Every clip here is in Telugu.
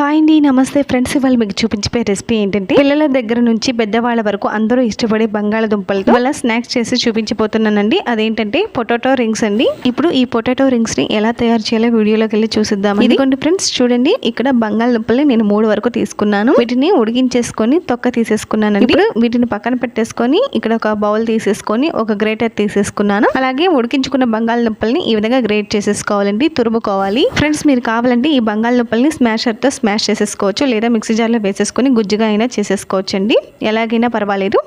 హాయ్ అండి నమస్తే ఫ్రెండ్స్. ఇవాళ మీకు చూపించే రెసిపీ ఏంటంటే పిల్లల దగ్గర నుంచి పెద్దవాళ్ళ వరకు అందరూ ఇష్టపడే బంగాళదుంపలు వల్ల స్నాక్స్ చేసి చూపించిపోతున్నానండి అదేంటంటే పొటాటో రింగ్స్ అండి. ఇప్పుడు ఈ పొటాటో రింగ్స్ని ఎలా తయారు చేయాలో వీడియోలోకి వెళ్ళి చూసిద్దాం ఇదిగోండి ఫ్రెండ్స్ చూడండి. ఇక్కడ బంగాళదుంపల్ని నేను మూడు వరకు తీసుకున్నాను. వీటిని ఉడికించేసుకొని తొక్క తీసేసుకున్నానండి. ఇప్పుడు వీటిని పక్కన పెట్టేసుకొని ఇక్కడ ఒక బౌల్ తీసేసుకొని ఒక గ్రేటర్ తీసేసుకున్నాను. అలాగే ఉడికించుకున్న బంగాళదుంపల్ని ఈ విధంగా గ్రేట్ చేసేసుకోవాలండి తురుముకోవాలి. ఫ్రెండ్స్ మీరు కావాలంటే ఈ బంగాళదుంపల్ని స్మాషర్తో స్మాష్ చేసేసుకోవచ్చు లేదా మిక్సీ జార్లో వేసేసుకొని గుజ్జుగా అయినా చేసేసుకోవచ్చు అండి ఎలాగైనా పర్వాలేదు.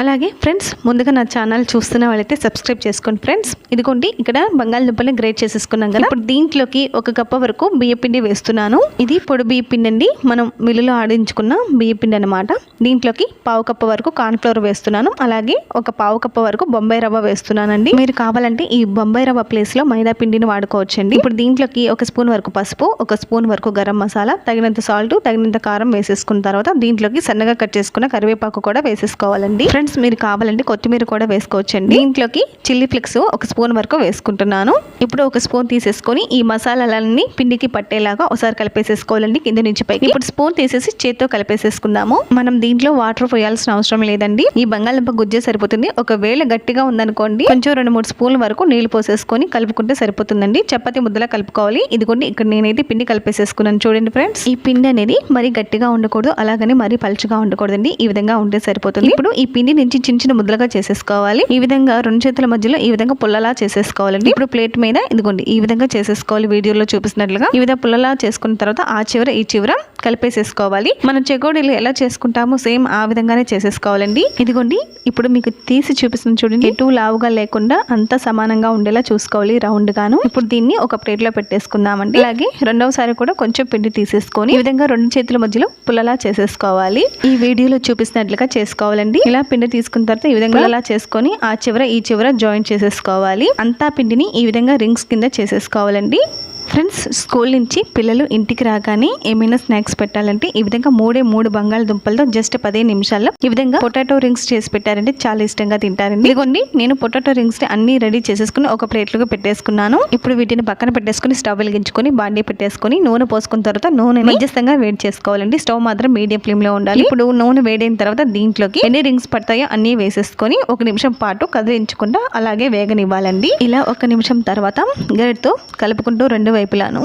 అలాగే ఫ్రెండ్స్ ముందుగా నా ఛానల్ చూస్తున్న వాళ్ళైతే సబ్స్క్రైబ్ చేసుకోండి ఫ్రెండ్స్. ఇదిగోండి ఇక్కడ బంగాళదుంపల్ని గ్రేట్ చేసేసుకున్నాం కదా. ఇప్పుడు దీంట్లోకి ఒక కప్ప వరకు బియ్యపిండి వేస్తున్నాను. ఇది పొడి బియ్యపిండి అండి. మనం మిల్లులో ఆడించుకున్న బియ్యపిండి అనమాట దీంట్లోకి పావు కప్ప వరకు కార్న్ఫ్లవర్ వేస్తున్నాను. అలాగే ఒక పావు కప్ప వరకు బొంబాయి రవ్వ వేస్తున్నానండి. మీరు కావాలంటే ఈ బొంబాయి రవ్వ ప్లేస్లో మైదా పిండిని వాడుకోవచ్చండి. ఇప్పుడు దీంట్లోకి ఒక స్పూన్ వరకు పసుపు ఒక స్పూన్ వరకు గరం మసాలా తగినంత సాల్ట్ తగినంత కారం వేసేసుకున్న తర్వాత దీంట్లోకి సన్నగా కట్ చేసుకున్న కరివేపాకు కూడా వేసేసుకోవాలండి. ఫ్రెండ్స్ మీరు కావాలంటే కొత్తిమీర కూడా వేసుకోవచ్చండి. దీంట్లోకి చిల్లీ ఫ్లిక్స్ ఒక స్పూన్ వరకు వేసుకుంటున్నాను. ఇప్పుడు ఒక స్పూన్ తీసేసుకొని ఈ మసాలాలన్నీ పిండికి పట్టేలాగా ఒకసారి కలిపేసేసుకోవాలండి కింద నుంచి పైకి. ఇప్పుడు స్పూన్ తీసేసి చేత్తో కలిపేసేసుకుందాము. మనం దీంట్లో వాటర్ పోయాల్సిన అవసరం లేదండి. ఈ బంగాళదుంప గుజ్జే సరిపోతుంది. ఒకవేళ గట్టిగా ఉందనుకోండి కొంచెం రెండు మూడు స్పూన్ల వరకు నీళ్ళు పోసేసుకొని కలుపుకుంటే సరిపోతుందండి. చపాతి ముద్దలా కలుపుకోవాలి. ఇదిగోండి ఇక్కడ నేనైతే పిండి కలిపేసేసుకున్నాను. చూడండి ఫ్రెండ్స్ ఈ పిండి అనేది మరీ గట్టిగా ఉండకూడదు అలాగని మరీ పలుచగా ఉండకూడదండి. ఈ విధంగా ఉంటే సరిపోతుంది. ఇప్పుడు ఈ పిండి నుంచి చిన్న చిన్న ముద్దలుగా చేసేసుకోవాలి. ఈ విధంగా రెండు చేతుల మధ్యలో ఈ విధంగా పుల్లలా చేసేసుకోవాలండి. ఇప్పుడు ప్లేట్ మీద ఇదిగోండి ఈ విధంగా చేసేసుకోవాలి. వీడియోలో చూపిస్తున్నట్లుగా ఈ విధంగా పుల్లలా చేసుకున్న తర్వాత ఆ చివర ఈ చివర కలిపేసేసుకోవాలి. మనం చెగోడీలు ఎలా చేసుకుంటామో సేమ్ ఆ విధంగానే చేసేసుకోవాలండి. ఇదిగోండి ఇప్పుడు మీకు తీసి చూపిస్తుంది చూడండి. ఎటు లావుగా లేకుండా అంతా సమానంగా ఉండేలా చూసుకోవాలి రౌండ్ గాను ఇప్పుడు దీన్ని ఒక ప్లేట్లో పెట్టేసుకుందామండి. అలాగే రెండవసారి కూడా కొంచెం పిండి తీసేసుకొని ఈ విధంగా రెండు చేతుల మధ్యలో పుల్లలా చేసేసుకోవాలి. ఈ వీడియోలో చూపిస్తున్నట్లుగా చేసుకోవాలండి. ఇలా పిండి తీసుకున్న తర్వాత ఈ విధంగా అలా చేసుకొని ఆ చివర ఈ చివర జాయింట్ చేసేసుకోవాలి. అంతా పిండిని ఈ విధంగా రింగ్స్ కింద చేసేసుకోవాలండి. ఫ్రెండ్స్ స్కూల్ నుంచి పిల్లలు ఇంటికి రాగానే ఏమైనా స్నాక్స్ పెట్టాలంటే ఈ విధంగా మూడే మూడు బంగాళదుంపలతో జస్ట్ పదే నిమిషాల్లో ఈ విధంగా పొటాటో రింగ్స్ చేసి పెట్టారంటే చాలా ఇష్టంగా తింటారండి. ఇదిగోండి నేను పొటాటో రింగ్స్ అన్ని రెడీ చేసేసుకుని ఒక ప్లేట్లుగా పెట్టేసుకున్నాను. ఇప్పుడు వీటిని పక్కన పెట్టేసుకుని స్టవ్ వెలిగించుకొని బాండీ పెట్టేసుకుని నూనె పోసుకున్న తర్వాత నూనె మధ్యస్థంగా వేడి చేసుకోవాలండి. స్టవ్ మాత్రం మీడియం ఫ్లేమ్లో ఉండాలి. ఇప్పుడు నూనె వేడైన తర్వాత దీంట్లోకి ఎన్ని రింగ్స్ పడతాయో అన్ని వేసేసుకొని ఒక నిమిషం పాటు కదిలించకుండా అలాగే వేగనివ్వాలండి. ఇలా ఒక నిమిషం తర్వాత గరిటతో కలుపుకుంటూ రెండు వైపులాను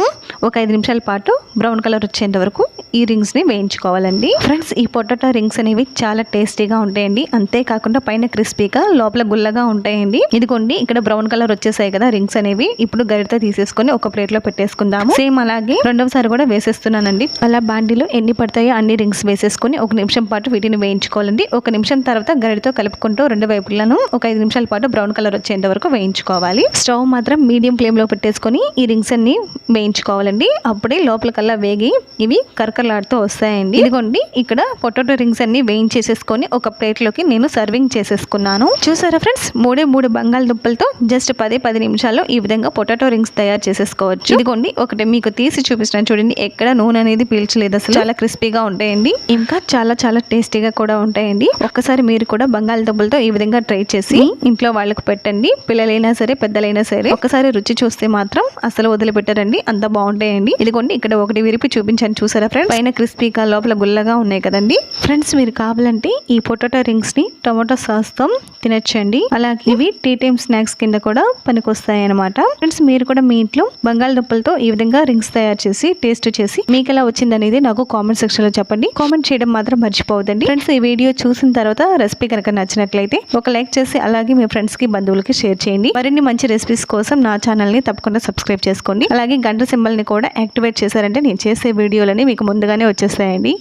ఒక ఐదు నిమిషాల పాటు బ్రౌన్ కలర్ వచ్చేంత వరకు ఈ రింగ్స్ని వేయించుకోవాలండి. ఫ్రెండ్స్ ఈ పొటాటో రింగ్స్ అనేవి చాలా టేస్టీగా ఉంటాయండి. అంతేకాకుండా పైన క్రిస్పీగా లోపల గుల్లగా ఉంటాయండి. ఇదిగోండి ఇక్కడ బ్రౌన్ కలర్ వచ్చేసాయి కదా రింగ్స్ అనేవి. ఇప్పుడు గరిటతో తీసేసుకొని ఒక ప్లేట్లో పెట్టేసుకుందాము. సేమ్ అలాగే రెండవసారి కూడా వేసేస్తున్నానండి. అలా బాండీలో ఎన్ని పడతాయో అన్ని రింగ్స్ వేసేసుకొని ఒక నిమిషం పాటు వీటిని వేయించుకోవాలండి. ఒక నిమిషం తర్వాత గరిటతో కలుపుకుంటూ రెండు వైపులను ఒక ఐదు నిమిషాల పాటు బ్రౌన్ కలర్ వచ్చేంత వరకు వేయించుకోవాలి. స్టవ్ మాత్రం మీడియం ఫ్లేమ్లో పెట్టేసుకొని ఈ రింగ్స్ అన్ని వేయించుకోవాలండి. అప్పుడే లోపల కల్లా వేగి ఇవి కరకరలాడుతూ వస్తాయండి. ఇదిగోండి ఇక్కడ పొటాటో రింగ్స్ అన్ని వేయించేసేసుకొని ఒక ప్లేట్లోకి నేను సర్వింగ్ చేసేసుకున్నాను. చూసారా ఫ్రెండ్స్ మూడే మూడు బంగాళదుంపలతో జస్ట్ పదే పది నిమిషాల్లో ఈ విధంగా పొటాటో రింగ్స్ తయారు చేసేసుకోవచ్చు. ఇదిగోండి ఒకటి మీకు తీసి చూపిస్తున్నాను చూడండి ఎక్కడ నూనె అనేది పీల్చలేదు అసలు. చాలా క్రిస్పీగా ఉంటాయండి. ఇంకా చాలా చాలా టేస్టీగా కూడా ఉంటాయండి. ఒక్కసారి మీరు కూడా బంగాళదుంపలతో ఈ విధంగా ట్రై చేసి ఇంట్లో వాళ్ళకు పెట్టండి. పిల్లలైనా సరే పెద్దలైనా సరే ఒకసారి రుచి చూస్తే మాత్రం అసలు పెట్టారండి. అంత బాగుంటాయండి. ఇదిగోండి ఇక్కడ ఒకటి విరిపి చూపించాను. చూసారా ఫ్రెండ్స్ పైన క్రిస్పీగా లోపల గుల్లగా ఉన్నాయి కదండి. ఫ్రెండ్స్ మీరు కావాలంటే ఈ పొటాటో రింగ్స్ని టమాటో సాస్తో తినచ్చండి. అలాగే ఇవి టీ టైమ్ స్నాక్స్ కింద కూడా పనికొస్తాయి అనమాట ఫ్రెండ్స్ మీరు కూడా మీ ఇంట్లో బంగాళదుంపలతో ఈ విధంగా రింగ్స్ తయారు చేసి టేస్ట్ చేసి మీకు ఎలా వచ్చిందనేది నాకు కామెంట్ సెక్షన్లో చెప్పండి. కామెంట్ చేయడం మాత్రం మర్చిపోవద్దండి. ఫ్రెండ్స్ ఈ వీడియో చూసిన తర్వాత రెసిపీ కనుక నచ్చినట్లయితే ఒక లైక్ చేసి అలాగే మీ ఫ్రెండ్స్కి బంధువులకి షేర్ చేయండి. మరిన్ని మంచి రెసిపీస్ కోసం నా ఛానల్ని తప్పకుండా సబ్స్క్రైబ్ చేసుకోండి. అలాగే గంట సింబల్ని కూడా యాక్టివేట్ చేశారంటే నేను చేసే వీడియోలని మీకు ముందుగానే వచ్చేస్తాయండి.